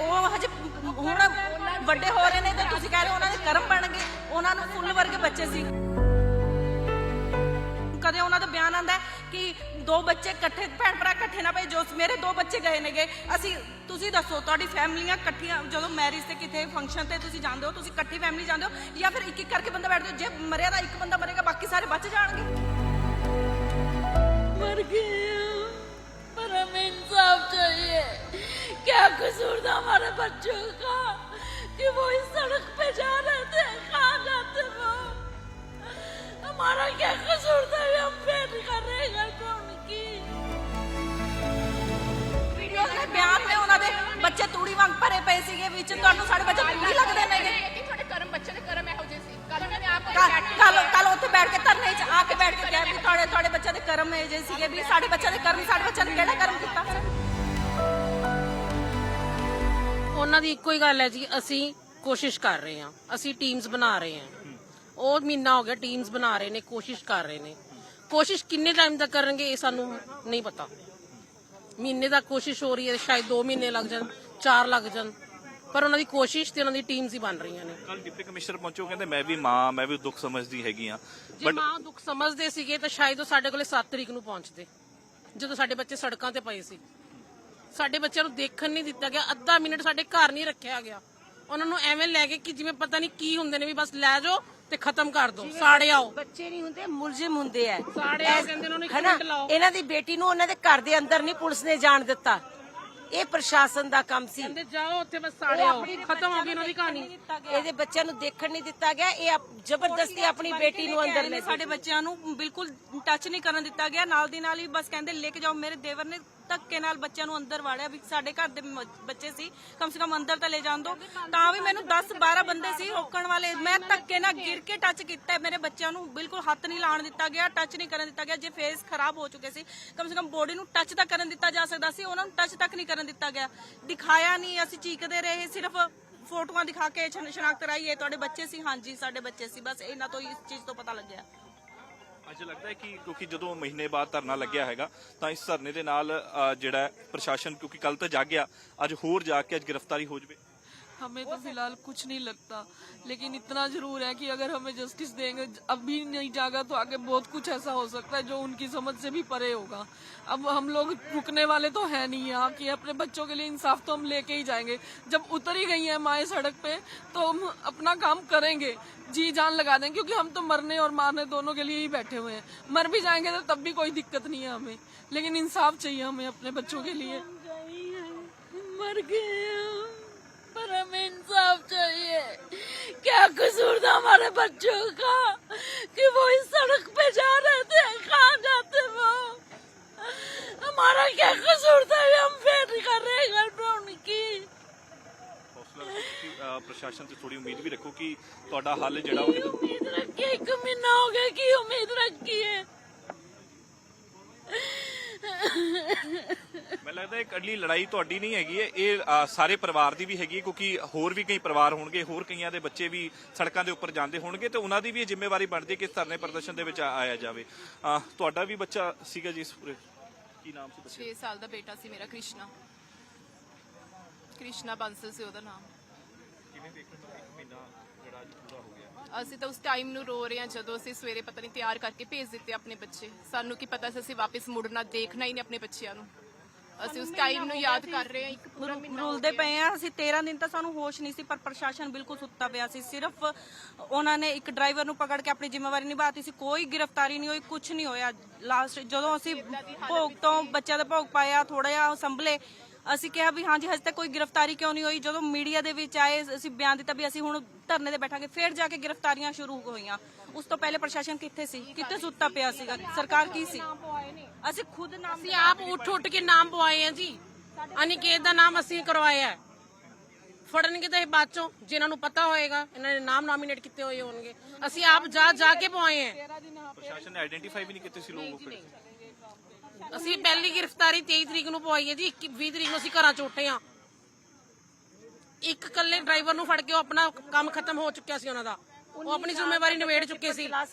ਉਹ ਹਜੇ ਹੁਣ ਵੱਡੇ ਹੋ ਰਹੇ ਨੇ ਤੇ ਤੁਸੀਂ ਕਹਿ ਰਹੇ ਹੋ ਉਹਨਾਂ ਦੇ ਕਰਮ ਬਣ ਗਏ ਉਹਨਾਂ ਨੂੰ ਫੁੱਲ ਵਰਗੇ ਬੱਚੇ ਸੀ। ਕਦੇ ਉਹਨਾਂ ਦਾ ਬਿਆਨ ਆਂਦਾ ਕਿ ਦੋ ਬੱਚੇ ਇਕੱਠੇ ਭੈਣ ਭਰਾ ਇਕੱਠੇ ਨਾ ਪਏ, ਜੋ ਮੇਰੇ ਦੋ ਬੱਚੇ ਗਏ ਨੇਗੇ, ਅਸੀਂ, ਤੁਸੀਂ ਦੱਸੋ, ਤੁਹਾਡੀ ਫੈਮਲੀਆਂ ਇਕੱਠੀਆਂ, ਜਦੋਂ ਮੈਰਿਜ ਤੇ ਕਿਤੇ ਫੰਕਸ਼ਨ ਤੇ ਤੁਸੀਂ ਜਾਂਦੇ ਹੋ, ਤੁਸੀਂ ਇਕੱਠੀ ਫੈਮਿਲੀ ਜਾਂਦੇ ਹੋ, ਜਾਂ ਫਿਰ ਇੱਕ ਇੱਕ ਕਰਕੇ ਬੰਦਾ ਬੈਠਦੇ ਹੋ ਜੇ ਮਰਿਆ ਤਾਂ ਇੱਕ ਬੰਦਾ ਮਰੇਗਾ, ਬਾਕੀ ਸਾਰੇ ਬਚ ਜਾਣਗੇ। बच्चों का कि वो इस सड़क पे जा रहे थे कहाँ जाते वो हमारा क्या कसूर था ये हम वेट कर रहे हैं घर पे उनकी ਵੀਡੀਓ ਦੇ ਬਿਆਨ ਨੇ ਉਹਨਾਂ ਦੇ ਬੱਚੇ ਤੂੜੀ ਵਾਂਗ ਭਰੇ ਪਏ ਸੀਗੇ ਵਿੱਚ ਤੁਹਾਨੂੰ ਸਾਡੇ ਬੱਚੇ ਤੂੜੀ ਲੱਗਦੇ ਨੇਗੇ ਕਿ ਤੁਹਾਡੇ ਕਰਮ ਬੱਚੇ ਦੇ ਕਰਮ ਇਹੋ ਜਿਹੇ ਸੀ ਕੱਲ ਉਹਨਾਂ ਨੇ ਆਪ ਕੱਲ ਕੱਲ ਉੱਥੇ ਬੈਠ ਕੇ ਧਰਨੇ 'ਚ ਆ ਕੇ ਬੈਠ ਕੇ ਕਿਹਾ ਵੀ ਤੁਹਾਡੇ ਤੁਹਾਡੇ ਬੱਚਿਆਂ ਦੇ ਕਰਮ ਇਹ ਜੇ ਸੀਗੇ ਵੀ ਸਾਡੇ ਬੱਚਿਆਂ ਦੇ ਕਰਮ ਸਾਡੇ ਬੱਚਿਆਂ ਨੇ ਕਿਹੜਾ ਕਰਮ ਕੀਤਾ ਉਹਨਾਂ ਦੀ ਇੱਕੋ ਹੀ ਗੱਲ ਹੈ ਜੀ ਅਸੀਂ ਕੋਸ਼ਿਸ਼ ਕਰ ਰਹੇ ਹਾਂ। ਅਸੀਂ ਟੀਮਸ ਬਣਾ ਰਹੇ ਹਾਂ। ਉਹ ਮਹੀਨਾ ਹੋ ਗਿਆ ਟੀਮਸ ਬਣਾ ਰਹੇ ਨੇ ਕੋਸ਼ਿਸ਼ ਕਰ ਰਹੇ ਨੇ। ਕੋਸ਼ਿਸ਼ ਕਿੰਨੇ ਟਾਈਮ ਤੱਕ ਕਰਨਗੇ ਇਹ ਸਾਨੂੰ ਨਹੀਂ ਪਤਾ। ਮਹੀਨੇ ਦਾ ਕੋਸ਼ਿਸ਼ ਹੋ ਰਹੀ ਹੈ ਸ਼ਾਇਦ 2 ਮਹੀਨੇ ਲੱਗ ਜਾਣ 4 ਲੱਗ ਜਾਣ। ਪਰ ਉਹਨਾਂ ਦੀ ਕੋਸ਼ਿਸ਼ ਤੇ ਉਹਨਾਂ ਦੀ ਟੀਮਸ ਹੀ ਬਣ ਰਹੀਆਂ ਨੇ। ਕੱਲ ਡਿਪਟੀ ਕਮਿਸ਼ਨਰ ਪਹੁੰਚੋ ਕਹਿੰਦੇ ਮੈਂ ਵੀ ਮਾਂ ਮੈਂ ਵੀ ਦੁੱਖ ਸਮਝਦੀ ਹੈਗੀ ਆ ਜੇ ਮਾਂ ਦੁੱਖ ਸਮਝਦੇ ਸੀਗੇ ਤਾਂ ਸ਼ਾਇਦ ਉਹ ਸਾਡੇ ਕੋਲੇ 7 ਤਰੀਕ ਨੂੰ ਪਹੁੰਚਦੇ। ਜਦੋਂ ਸਾਡੇ ਬੱਚੇ ਸੜਕਾਂ ਤੇ ਪਏ ਸੀ। ਸਾਡੇ ਬੱਚਿਆਂ ਨੂੰ ਦੇਖਣ ਨਹੀਂ ਦਿੱਤਾ ਗਿਆ ਅੱਧਾ ਮਿੰਟ ਸਾਡੇ ਘਰ ਨਹੀਂ ਰੱਖਿਆ ਗਿਆ। ਉਹਨਾਂ ਨੂੰ ਐਵੇਂ ਲੈ ਕੇ ਕਿ ਜਿਵੇਂ ਪਤਾ ਨਹੀਂ ਕੀ ਹੁੰਦੇ ਨੇ ਵੀ ਬਸ ਲੈ ਜਾਓ ਤੇ ਖਤਮ ਕਰ ਦਿਓ ਸਾੜੇ ਆਓ। ਬੱਚੇ ਨਹੀਂ ਹੁੰਦੇ ਮੁਲਜ਼ਮ ਹੁੰਦੇ ਆ ਸਾੜੇ ਆਓ ਕਹਿੰਦੇ ਉਹਨਾਂ ਨੂੰ ਇੱਕ ਹਨਾ? ਮਿੰਟ ਲਾਓ। ਇਹਨਾਂ ਦੀ ਬੇਟੀ ਨੂੰ ਉਹਨਾਂ ਦੇ ਘਰ ਦੇ ਅੰਦਰ ਨਹੀਂ ਪੁਲਿਸ ਨੇ ਜਾਣ ਦਿੱਤਾ। ਇਹ ਪ੍ਰਸ਼ਾਸਨ ਦਾ ਕੰਮ ਸੀ। ਕਹਿੰਦੇ ਜਾਓ ਉੱਥੇ ਬਸ ਸਾੜੇ ਆਓ। ਖਤਮ ਹੋ ਗਈ ਉਹਨਾਂ ਦੀ ਕਹਾਣੀ। ਇਹਦੇ ਬੱਚਿਆਂ ਨੂੰ ਦੇਖਣ ਨਹੀਂ ਦਿੱਤਾ ਗਿਆ। ਇਹ ਜ਼ਬਰਦਸਤੀ ਆਪਣੀ ਬੇਟੀ ਨੂੰ ਅੰਦਰ ਲੈ ਸਾਡੇ ਬੱਚਿਆਂ ਨੂੰ ਬਿਲਕੁਲ ਟੱਚ ਨਹੀਂ ਕਰਨ ਦਿੱਤਾ ਗਿਆ। ਨਾਲ ਦੀ ਨਾਲ ਹੀ ਬਸ ਕਹਿੰਦੇ ਲੈ ਕੇ ਜਾਓ ਮੇਰੇ ਦੇਵਰ ਨੇ ਧੱਕੇ ਨਾਲ ਬੱਚਿਆਂ ਨੂੰ ਅੰਦਰ ਵਾੜਿਆ ਵੀ ਸਾਡੇ ਘਰ ਦੇ ਮ- ਬੱਚੇ ਸੀ, ਕਮ ਸੇ ਕਮ ਅੰਦਰ ਤਾਂ ਲੈ ਜਾਣ ਦੋ। ਤਾਂ ਵੀ ਮੈਨੂੰ 10 12 ਬੰਦੇ ਸੀ ਰੋਕਣ ਵਾਲੇ। ਮੈਂ ਧੱਕੇ ਨਾਲ ਗਿਰ ਕੇ ਟੱਚ ਕੀਤਾ ਹੈ। ਮੇਰੇ ਬੱਚਿਆਂ ਨੂੰ। ਬਿਲਕੁਲ ਹੱਥ ਨਹੀਂ ਲਾਉਣ ਦਿੱਤਾ ਗਿਆ ਟੱਚ ਨਹੀਂ ਕਰਨ ਦਿੱਤਾ ਗਿਆ। ਜੇ ਫੇਸ ਖਰਾਬ ਹੋ ਚੁੱਕੇ ਸੀ, ਕਮ ਸੇ ਕਮ ਬੋਡੀ ਨੂੰ ਟੱਚ ਤਾਂ ਕਰਨ ਦਿੱਤਾ ਜਾ ਸਕਦਾ ਸੀ, ਉਹਨਾਂ ਨੂੰ ਟੱਚ ਤੱਕ ਨਹੀਂ ਕਰਨ ਦਿੱਤਾ ਗਿਆ। ਦਿਖਾਇਆ ਨਹੀਂ, ਅਸੀਂ ਚੀਕਦੇ ਰਹੇ, ਸਿਰਫ ਫੋਟੋਆਂ ਦਿਖਾ ਕੇ ਸ਼ਨ- ਸ਼ਨਾਖਤ ਕਰਾਈ ਇਹ ਤੁਹਾਡੇ ਬੱਚੇ ਸੀ? ਹਾਂਜੀ, ਸਾਡੇ ਬੱਚੇ ਸੀ। ਬਸ ਇਹਨਾਂ ਤੋਂ ਹੀ ਇਸ ਚੀਜ਼ ਤੋਂ ਪਤਾ ਲੱਗਿਆ। ਅੱਜ ਲੱਗਦਾ ਹੈ ਕਿ ਕਿਉਂਕਿ ਜਦੋਂ ਮਹੀਨੇ ਬਾਅਦ ਧਰਨਾ ਲੱਗਿਆ ਹੈਗਾ ਤਾਂ ਇਸ ਧਰਨੇ ਦੇ ਨਾਲ ਅ, ਜਿਹੜਾ ਹੈ, ਪ੍ਰਸ਼ਾਸਨ ਕਿਉਂਕਿ ਕੱਲ ਤਾਂ ਜਾਗਿਆ ਅੱਜ ਹੋਰ ਜਾ ਕੇ ਅੱਜ ਗ੍ਰਿਫਤਾਰੀ ਹੋ ਜਵੇ। हमें तो फ़िलहाल कुछ नहीं लगता। लेकिन इतना ज़रूर है कि अगर हमें जस्टिस देंगे, अभी नहीं जागा तो आगे बहुत कुछ ऐसा हो सकता है जो उनकी समझ से भी परे होगा। अब हम लोग रुकने वाले तो है नहीं यहाँ कि अपने बच्चों के लिए इंसाफ तो हम लेके ही जाएँगे। जब उतर ही गई है माए सड़क पे तो हम अपना काम करेंगे, जी जान लगा देंगे क्योंकि हम तो मरने और मारने दोनों के लिए ही बैठे हुए हैं। मर भी जाएँगे तो तब भी कोई दिक्कत नहीं है हमें। लेकिन इंसाफ चाहिए हमें अपने बच्चों के लिए। मर गए कसूर था हमारे बच्चों का कि वो इस सड़क पे जा रहे थे कहाँ जाते वो हमारा क्या कसूर था ये हम वेट कर रहे हैं घर पे उनकी ਹੌਸਲਾ ਰੱਖੋ ਕਿ ਅ, ਪ੍ਰਸ਼ਾਸਨ ਤੇ ਥੋੜੀ ਉਮੀਦ ਵੀ ਰੱਖੋ ਕਿ ਤੁਹਾਡਾ ਹੱਲ ਜਿਹੜਾ ਉਹ ਕਿਤੇ- उम्मीद रखी है, एक महीना हो गया कि उम्मीद रखी है ਮੈਨੂੰ ਲੱਗਦਾ ਇਹ ਇਕੱਲੀ ਲੜਾਈ ਤੁਹਾਡੀ ਨਹੀਂ ਹੈਗੀ ਹੈ। ਇਹ ਅ, ਸਾਰੇ ਪਰਿਵਾਰ ਦੀ ਵੀ ਹੈਗੀ ਹੈ ਕਿਉਂਕਿ ਹੋਰ ਵੀ ਕਈ ਪਰਿਵਾਰ ਹੋਣਗੇ ਹੋਰ ਕਈਆਂ ਦੇ ਬੱਚੇ ਵੀ ਸੜਕਾਂ ਦੇ ਉੱਪਰ ਜਾਂਦੇ ਹੋਣਗੇ ਤੇ ਉਹਨਾਂ ਦੀ ਵੀ ਇਹ ਜ਼ਿੰਮੇਵਾਰੀ ਬਣਦੀ ਹੈ ਕਿ ਇਸ ਧਰਨੇ ਪ੍ਰਦਰਸ਼ਨ ਦੇ ਵਿੱਚ ਆ- ਆਇਆ ਜਾਵੇ। ਅ, ਤੁਹਾਡਾ ਵੀ ਬੱਚਾ ਸੀਗਾ ਜੀ ਇਸ ਪੂਰੇ? ਕੀ ਨਾਮ ਸੀ ਬੱਚੇ 6 ਸਾਲ ਦਾ ਬੇਟਾ ਸੀ ਮੇਰਾ ਕ੍ਰਿਸ਼ਨਾ। ਕ੍ਰਿਸ਼ਨਾ ਬਾਂਸਲ ਸੀ ਉਹਦਾ ਨਾਮ। ਕਿਵੇਂ ਦੇਖਣ ਨੂੰ ਇੱਕ ਮਹੀਨਾ ਜਿਹੜਾ ਅੱਜ ਪੂਰਾ ਹੋ ਗਿਆ। ਅਸੀਂ ਤਾਂ ਉਸ ਟਾਈਮ ਨੂੰ ਰੋ ਰਹੇ ਹਾਂ ਜਦੋਂ ਅਸੀਂ ਸਵੇਰੇ ਪਤਾ ਨਹੀਂ ਤਿਆਰ ਕਰਕੇ ਭੇਜ ਦਿੱਤੇ ਆਪਣੇ ਬੱਚੇ। ਸਾਨੂੰ ਕੀ ਪਤਾ ਸੀ ਅਸੀਂ ਵਾਪਸ ਮੁੜਨਾ ਦੇਖਣਾ ਹੀ ਨਹੀਂ ਆਪਣੇ ਬੱਚਿਆਂ ਨੂੰ। ਅਸੀਂ ਉਸ ਟਾਈਮ ਨੂੰ ਯਾਦ ਕਰ ਰਹੇ ਹਾਂ ਇੱਕ ਪੂਰਾ ਮਹੀਨਾ ਹੋ ਰੁਲਦੇ ਗਿਆ। ਪਏ ਆ ਅਸੀਂ 13 ਦਿਨ ਤਾਂ ਸਾਨੂੰ ਹੋਸ਼ ਨਹੀਂ ਸੀ ਪਰ ਪ੍ਰਸ਼ਾਸਨ ਬਿਲਕੁਲ ਸੁੱਤਾ ਪਿਆ ਸੀ। ਸਿਰਫ ਉਹਨਾਂ ਨੇ ਇੱਕ ਡਰਾਈਵਰ ਨੂੰ ਪਕੜ ਕੇ ਆਪਣੀ ਜ਼ਿੰਮੇਵਾਰੀ ਨਿਭਾਤੀ ਸੀ। ਕੋਈ ਗ੍ਰਿਫਤਾਰੀ ਨਹੀਂ ਹੋਈ ਕੁਝ ਨਹੀਂ ਹੋਇਆ। ਲਾਸਟ ਜਦੋਂ ਅਸੀਂ ਭੋਗ ਤੋਂ ਬੱਚਿਆਂ ਦਾ ਭੋਗ ਪਾਇਆ ਥੋੜਾ ਜਿਹਾ ਸੰਭਲੇ ਅਸੀਂ ਕਿਹਾ ਵੀ ਹਾਂਜੀ ਹਜੇ ਤੱਕ ਕੋਈ ਗ੍ਰਿਫਤਾਰੀ ਕਿਉਂ ਨਹੀਂ ਹੋਈ? ਜਦੋਂ ਮੀਡੀਆ ਦੇ ਵਿੱਚ ਆਏ ਅਸੀਂ ਬਿਆਨ ਦਿੱਤਾ ਵੀ ਅਸੀਂ ਹੁਣ ਧਰਨੇ ਤੇ ਬੈਠਾਂਗੇ ਫਿਰ ਜਾ ਕੇ ਗ੍ਰਿਫਤਾਰੀਆਂ ਸ਼ੁਰੂ ਹੋਈਆਂ। ਉਸ ਤੋਂ ਪਹਿਲੇ ਪ੍ਰਸ਼ਾਸਨ ਕਿੱਥੇ ਸੀ? ਕਿੱਥੇ ਸੁੱਤਾ ਪਿਆ ਸੀਗਾ? ਸਰਕਾਰ ਕੀ ਸੀ? ਅਸੀਂ ਖੁਦ ਨਾਮ ਅਸੀਂ ਆਪ ਉੱਠ ਉੱਠ ਕੇ ਨਾਮ ਪਵਾਏ ਆ ਜੀ। ਅਨਿਕੇਤ ਦਾ ਨਾਮ ਅਸੀਂ ਕਰਵਾਇਆ। ਫੜਨਗੇ ਤਾਂ ਇਹ ਬਾਅਦ ਚੋਂ ਜਿਨ੍ਹਾਂ ਨੂੰ ਪਤਾ ਹੋਏਗਾ ਇਹਨਾਂ ਨੇ ਨਾਮ ਨਾਮੀਨੇਟ ਕੀਤੇ ਹੋਏ ਹੋਣਗੇ। ਅਸੀਂ ਆਪ ਜਾ ਜਾ ਕੇ ਪਵਾਏ ਆ। ਪ੍ਰਸ਼ਾਸਨ ਨੇ ਆਇਡੈਂਟੀਫਾਈ ਵੀ ਨਹੀਂ ਕੀਤੇ ਸੀ ਲੋਕ ਅਸੀਂ ਪਹਿਲੀ ਗ੍ਰਿਫਤਾਰੀ 23 ਤਰੀਕ ਨੂੰ ਪਵਾਈ ਹੈ ਜੀ 21 20 ਤਰੀਕ ਨੂੰ ਅਸੀਂ ਘਰਾਂ ਚ ਉੱਠੇ ਆ ਇੱਕ ਇਕੱਲੇ ਡਰਾਈਵਰ ਨੂੰ ਫੜ ਕੇ ਉਹ ਆਪਣਾ ਕੰਮ ਖਤਮ ਹੋ ਚੁੱਕਿਆ ਸੀ ਉਹਨਾਂ ਦਾ। ਉਹ ਆਪਣੀ ਜ਼ਿੰਮੇਵਾਰੀ ਨਿਬੇੜ ਚੁੱਕੇ ਸੀ।